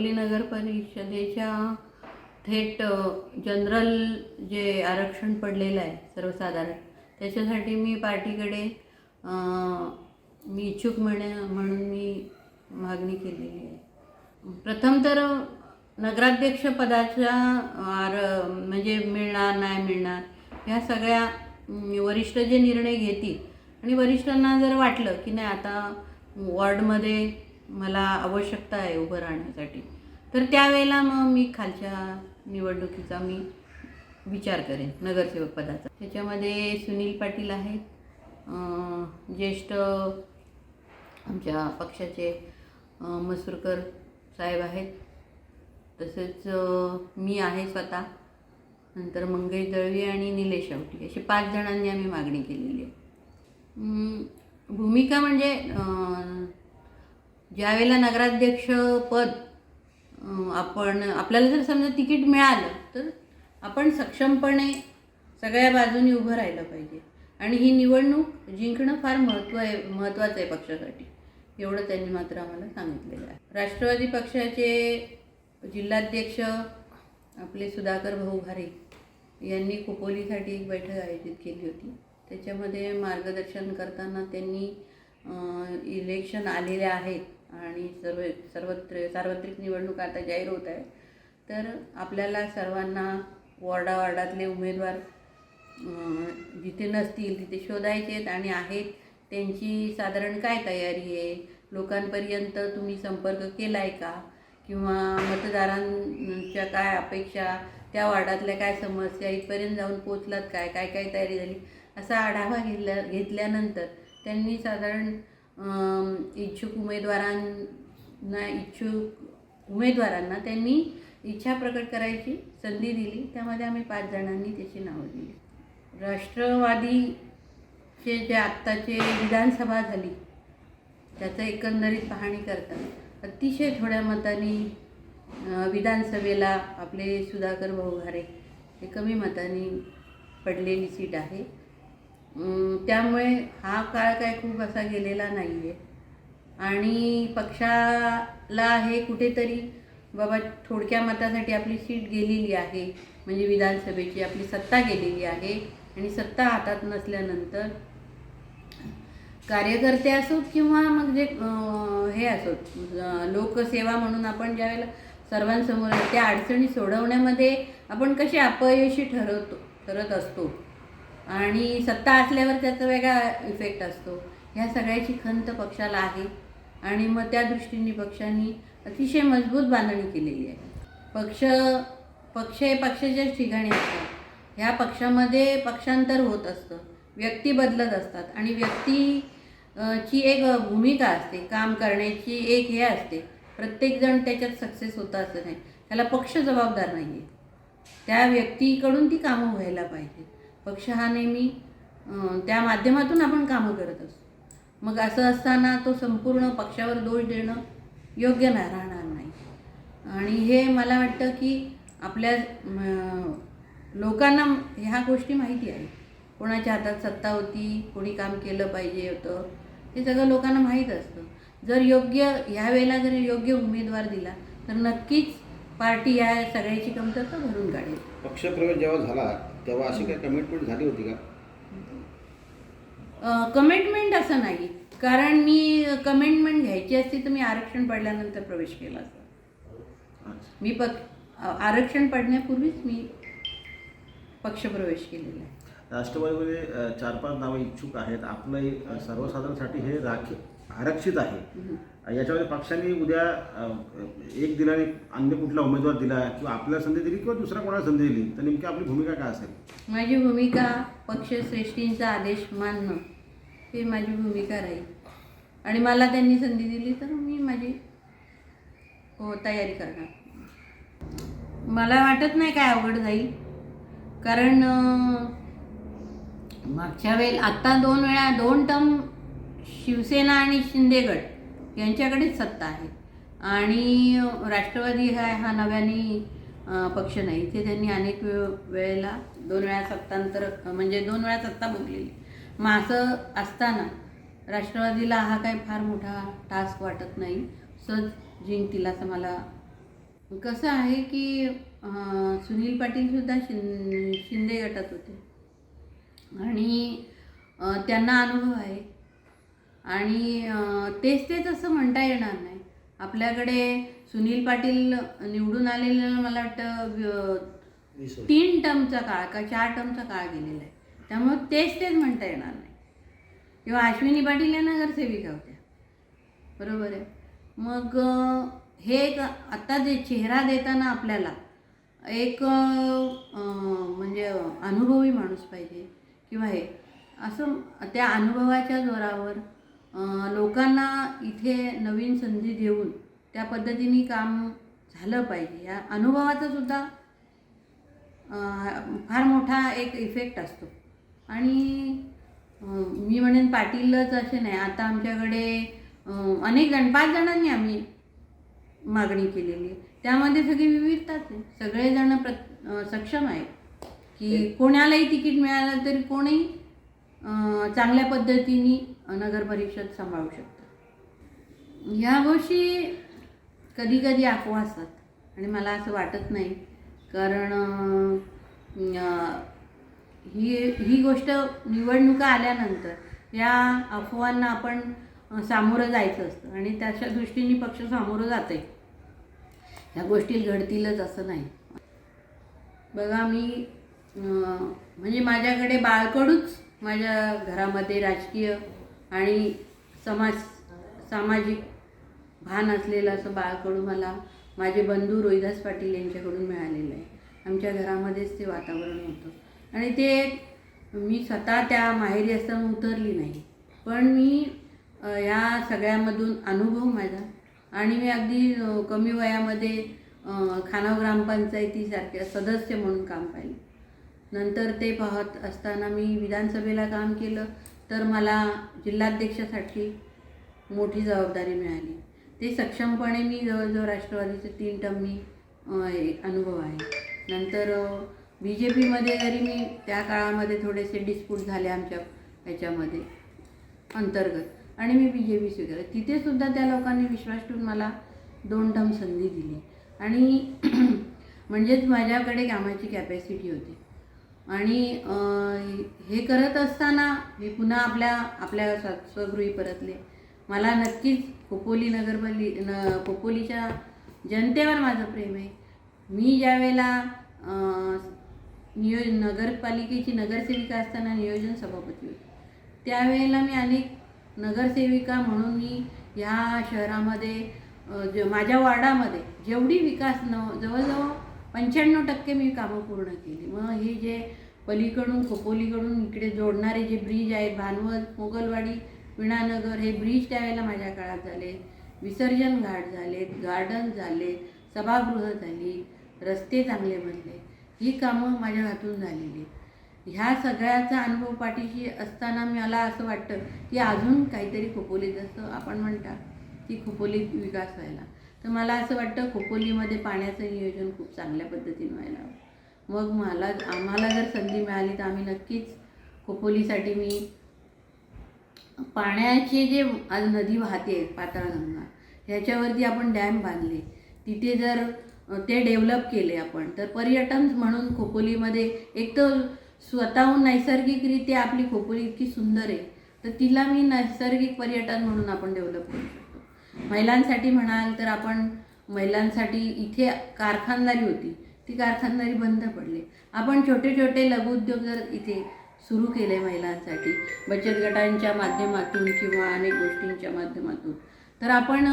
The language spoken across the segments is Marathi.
खोपोली नगर परिषदेच्या थेट जनरल जे आरक्षण पडलेलं आहे सर्वसाधारण त्याच्यासाठी मी पार्टीकडे मी इच्छुक म्हणे म्हणून मी मागणी केलेली आहे. प्रथम तर नगराध्यक्षपदाच्या आर म्हणजे मिळणार नाही मिळणार ह्या सगळ्या वरिष्ठ जे निर्णय घेतील आणि वरिष्ठांना जर वाटलं की नाही आता वॉर्डमध्ये मला आवश्यकता आहे उभं राहण्यासाठी. तर त्यावेळेला मग मी खालच्या निवडणुकीचा मी विचार करेन नगरसेवक पदाचा. त्याच्यामध्ये सुनील पाटील आहेत ज्येष्ठ आमच्या पक्षाचे मसूरकर साहेब आहेत. तसेच मी आहे स्वतः नंतर मंगेश दळवी आणि निलेश आवटी अशी पाच जणांनी आम्ही मागणी केलेली आहे. भूमिका म्हणजे ज्यावेळेला नगराध्यक्ष पद आपण आपल्याला जर समजा तिकीट मिळालं तर आपण सक्षमपणे सगळ्या बाजूनी उभं राहिलं पाहिजे. आणि ही निवडणूक जिंकणं फार महत्त्व आहे महत्त्वाचं आहे पक्षासाठी. एवढं त्यांनी मात्र आम्हाला सांगितलेलं आहे. राष्ट्रवादी पक्षाचे जिल्हाध्यक्ष आपले सुधाकर भाऊ घारे यांनी खोपोलीसाठी एक बैठक आयोजित केली होती. त्याच्यामध्ये मार्गदर्शन करताना त्यांनी इलेक्शन आलेले आहेत. आणि सर्व सर्वत्र सार्वत्रिक निवडणूक आता जाहीर होत आहे. तर आपल्याला सर्वांना वॉर्डावॉर्डातले उमेदवार जिथे नसतील तिथे शोधायचे आहेत आणि आहेत. त्यांची साधारण काय तयारी आहे? लोकांपर्यंत तुम्ही संपर्क केला आहे का? किंवा मतदारांच्या काय अपेक्षा? त्या वार्डातल्या काय समस्या इथपर्यंत जाऊन पोचलात काय? काय काय तयारी झाली? असा आढावा घेतल्या घेतल्यानंतर त्यांनी साधारण इच्छुक उमेदवारांना इच्छुक उमेदवारांना त्यांनी इच्छा प्रकट करायची संधी दिली. त्यामध्ये आम्ही पाच जणांनी त्याची नावं दिली. राष्ट्रवादीचे जे आत्ताचे विधानसभा झाली त्याचं एकंदरीत पाहणी करताना अतिशय थोड्या मतांनी विधानसभेला आपले सुधाकर भाऊ घारे हे कमी मतांनी पडलेली सीट आहे. त्यामुळे हा काळ काय खूप असा गेलेला नाही आहे आणि पक्षाला हे कुठेतरी बाबा थोडक्या मतासाठी आपली सीट गेलेली आहे. म्हणजे विधानसभेची आपली सत्ता गेलेली आहे. आणि सत्ता हातात नसल्यानंतर कार्यकर्ते असोत किंवा मग जे हे असोत लोकसेवा म्हणून आपण ज्यावेळेला सर्वांसमोर त्या अडचणी सोडवण्यामध्ये आपण कसे अपयशी ठरवतो ठरत असतो. आणि सत्ता असल्यावर त्याचा वेगळा इफेक्ट असतो. ह्या सगळ्याची खंत पक्षाला आहे. आणि मग त्या दृष्टीने पक्षांनी अतिशय मजबूत बांधणी केलेली आहे. पक्ष पक्ष हे पक्षाच्याच ठिकाणी असतात. ह्या पक्षामध्ये पक्षांतर होत असतं. व्यक्ती बदलत असतात. आणि व्यक्ती ची एक भूमिका असते. काम करण्याची एक हे असते. प्रत्येकजण त्याच्यात सक्सेस होता असं नाही. त्याला पक्ष जबाबदार नाही आहे त्या व्यक्तीकडून ती कामं व्हायला पाहिजे पक्ष हा नेहमी त्या माध्यमातून आपण कामं करत असतो. मग असं असताना तो संपूर्ण पक्षावर दोष देणं योग्य नाही राहणार नाही. आणि हे मला वाटतं की आपल्या लोकांना ह्या गोष्टी माहिती आहे कोणाच्या हातात सत्ता होती कोणी काम केलं पाहिजे होतं हे सगळं लोकांना माहीत असतं. जर योग्य ह्या वेळेला जर योग्य उमेदवार दिला तर नक्कीच पार्टी या सगळ्याची कमतरता भरून काढेल. पक्षप्रवेश जेव्हा झाला तेव्हा अशी काय कमिटमेंट झाली होती का? कमिटमेंट असं नाही. कारण मी कमिटमेंट घ्यायची असती तर मी आरक्षण पडल्यानंतर प्रवेश केला असता. मी पक आरक्षण पडण्यापूर्वीच मी पक्षप्रवेश केलेला आहे. राष्ट्रवादीमध्ये चार पाच नावं इच्छुक आहेत. आपलं सर्वसाधारणसाठी हे राखी आरक्षित आहे. याच्यामध्ये पक्षाने उद्या एक दिला आणि अन्य कुठला उमेदवार दिला किंवा आपल्याला संधी दिली किंवा दुसऱ्या कोणाला संधी दिली तर नेमकी आपली भूमिका काय असेल? माझी भूमिका पक्षश्रेष्ठींचा आदेश मानणं ही माझी भूमिका राहील. आणि मला त्यांनी संधी दिली तर मी माझी हो तयारी करणार. मला वाटत नाही काय अवघड जाईल. कारण मागच्या वेळेला आत्ता दोन वेळा दोन टर्म शिवसेना आणि शिंदेगड यांच्याकडेच सत्ता आहे. आणि राष्ट्रवादी हा हा नव्याने पक्ष नाही. ते त्यांनी अनेक वेळेला दोन वेळा सत्तांतर म्हणजे दोन वेळा सत्ता भोगलेली. मग असं असताना राष्ट्रवादीला हा काही फार मोठा टास्क वाटत नाही. सहज जिंकतील असं मला कसं आहे की सुनील पाटीलसुद्धा शिं शिंदे गटात होते. आणि त्यांना अनुभव आहे आणि तेच तेच असं म्हणता येणार नाही. आपल्याकडे सुनील पाटील निवडून आलेलं मला वाटतं तीन टर्मचा काळ का चार टर्मचा काळ गेलेला आहे. त्यामुळे तेच तेच म्हणता येणार नाही. किंवा अश्विनी पाटील या नगरसेविका होत्या. बरोबर आहे. मग हे एक आत्ता जे चेहरा देताना आपल्याला एक म्हणजे अनुभवी माणूस पाहिजे. किंवा हे असं त्या अनुभवाच्या जोरावर लोकांना इथे नवीन संधी देऊन त्या पद्धतीने काम झालं पाहिजे. या अनुभवाचा सुद्धा फार मोठा एक इफेक्ट असतो. आणि मी म्हणेन पाटीलच असे नाही. आता आमच्याकडे अनेक जण पाच जणांनी आम्ही मागणी केलेली आहे. त्यामध्ये सगळी विविधताच आहे. सगळेजण प्र सक्षम आहेत की कोणालाही तिकीट मिळालं तरी कोणी चांगल्या पद्धतीने नगर परिषद सांभाळू शकतं. ह्या गोष्टी कधी कधी अफवा असतात. आणि मला असं वाटत नाही. कारण ही ही गोष्ट निवडणुका आल्यानंतर या अफवांना आपण सामोरं जायचं असतं. आणि त्याच्या दृष्टीने पक्ष सामोरं जाते ह्या गोष्टी घडतीलच असं नाही. बघा मी म्हणजे माझ्याकडे बाळकडूच माझ्या घरामध्ये राजकीय आणि समाज सामाजिक भान असलेलं असं बाळकडू मला माझे बंधू रोहिदास पाटील यांच्याकडून मिळालेलं आहे. आमच्या घरामध्येच ते वातावरण होतं. आणि ते मी स्वतः त्या माहेरी असताना उतरली नाही. पण मी या सगळ्यामधून अनुभव माझा. आणि मी अगदी कमी वयामध्ये खानाव ग्रामपंचायतीसारख्या सदस्य म्हणून काम पाहिलं. नंतर ते पाहत असताना मी विधानसभेला काम केलं. तर मला जिल्हाध्यक्षासाठी मोठी जबाबदारी मिळाली. ते सक्षमपणे मी जवळजवळ राष्ट्रवादीचे तीन टर्म मी अनुभव आहे. नंतर बी जे पीमध्ये जरी मी त्या काळामध्ये थोडेसे डिस्प्यूट झाले आमच्या ह्याच्यामध्ये अंतर्गत आणि मी बी जे पी स्वीकारलं. तिथेसुद्धा त्या लोकांनी विश्वास ठेवून मला दोन टर्म संधी दिली. आणि म्हणजेच माझ्याकडे कामाची कॅपॅसिटी होती. आणि हे करत असताना मी पुन्हा आपल्या आपल्या स्व स्वगृही परतले. मला नक्कीच खोपोली नगरपाली न खोपोलीच्या जनतेवर माझं प्रेम आहे. मी ज्यावेळेला नियोज नगरपालिकेची नगरसेविका असताना नियोजन सभापती होती. त्यावेळेला मी अनेक नगरसेविका म्हणून मी ह्या शहरामध्ये ज माझ्या वार्डामध्ये जेवढी विकास न जवळजवळ पंच्याण्णव टक्के मी कामं पूर्ण केली. मग हे जे पलीकडून खोपोलीकडून इकडे जोडणारे जे ब्रिज आहेत भानवत मोगलवाडी विणानगर हे ब्रिज त्यावेळेला माझ्या काळात झाले. विसर्जन घाट झालेत गार्डन झाले सभागृह झाली रस्ते चांगले बनले. ही कामं माझ्या हातून झालेली. आहेत ह्या सगळ्याचा अनुभव पाठीशी असताना मला असं वाटतं की अजून काहीतरी खोपोलीत असतं आपण म्हणता की खोपोलीत विकास व्हायला. तर मला असं वाटतं खोपोलीमध्ये पाण्याचं नियोजन खूप चांगल्या पद्धतीने व्हायला हवं. मग मला आम्हाला जर संधी मिळाली तर आम्ही नक्कीच खोपोलीसाठी मी पाण्याची जे आज नदी वाहते पाताळगंगा ह्याच्यावरती आपण डॅम बांधले. तिथे जर ते डेव्हलप केले आपण तर पर्यटन म्हणून खोपोलीमध्ये एक तर स्वतःहून नैसर्गिकरित्या आपली खोपोली इतकी सुंदर आहे तर तिला मी नैसर्गिक पर्यटन म्हणून आपण डेव्हलप करू शकतो. महिलांसाठी म्हणाल तर आपण महिलांसाठी इथे कारखानदारी होती. ती कारखानदारी बंद पडली. आपण छोटे छोटे लघुउद्योग जर इथे सुरू केले महिलांसाठी बचत गटांच्या माध्यमातून किंवा अनेक गोष्टींच्या माध्यमातून तर आपण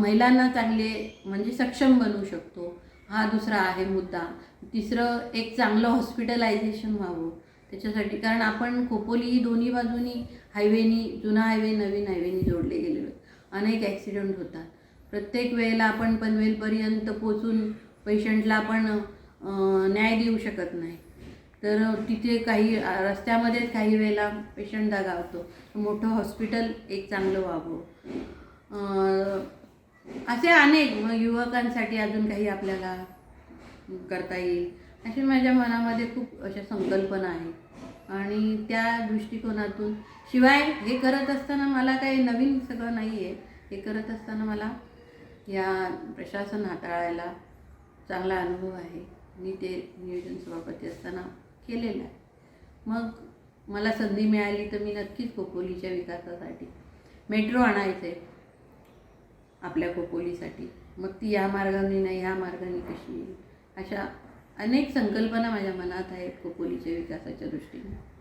महिलांना चांगले म्हणजे सक्षम बनवू शकतो. हा दुसरा आहे मुद्दा. तिसरं एक चांगलं हॉस्पिटलायझेशन व्हावं. त्याच्यासाठी कारण आपण खोपोली ही दोन्ही बाजूनी हायवेनी जुना हायवे नवीन हायवेनी जोडले गेलेलो आहेत. अनेक ॲक्सिडेंट होतात. प्रत्येक वेळेला आपण पनवेलपर्यंत पोचून पेशंटला आपण न्याय देऊ शकत नाही. तर तिथे काही रस्त्यामध्ये रस्त्यामध्येच काही वेळेला पेशंट दगावतो. मोठं हॉस्पिटल एक चांगलं व्हावं. असे अनेक युवकांसाठी अजून काही आपल्याला करता येईल. अशी माझ्या मनामध्ये खूप अशा संकल्पना आहेत आणि त्या दृष्टिकोनातून शिवाय हे करत असताना मला काही नवीन सगळं नाही आहे हे करत असताना मला या प्रशासन हाताळायला चांगला अनुभव आहे. मी ते नियोजन सभापती असताना केलेलं आहे. मग मला संधी मिळाली तर मी नक्कीच खोपोलीच्या विकासासाठी मेट्रो आणायचं आहे आपल्या खोपोलीसाठी. मग ती या मार्गाने नाही ह्या मार्गाने कशी येईल? अशा अनेक संकल्पना माझ्या मनात आहेत खोपोलीच्या विकासाच्या दृष्टीने.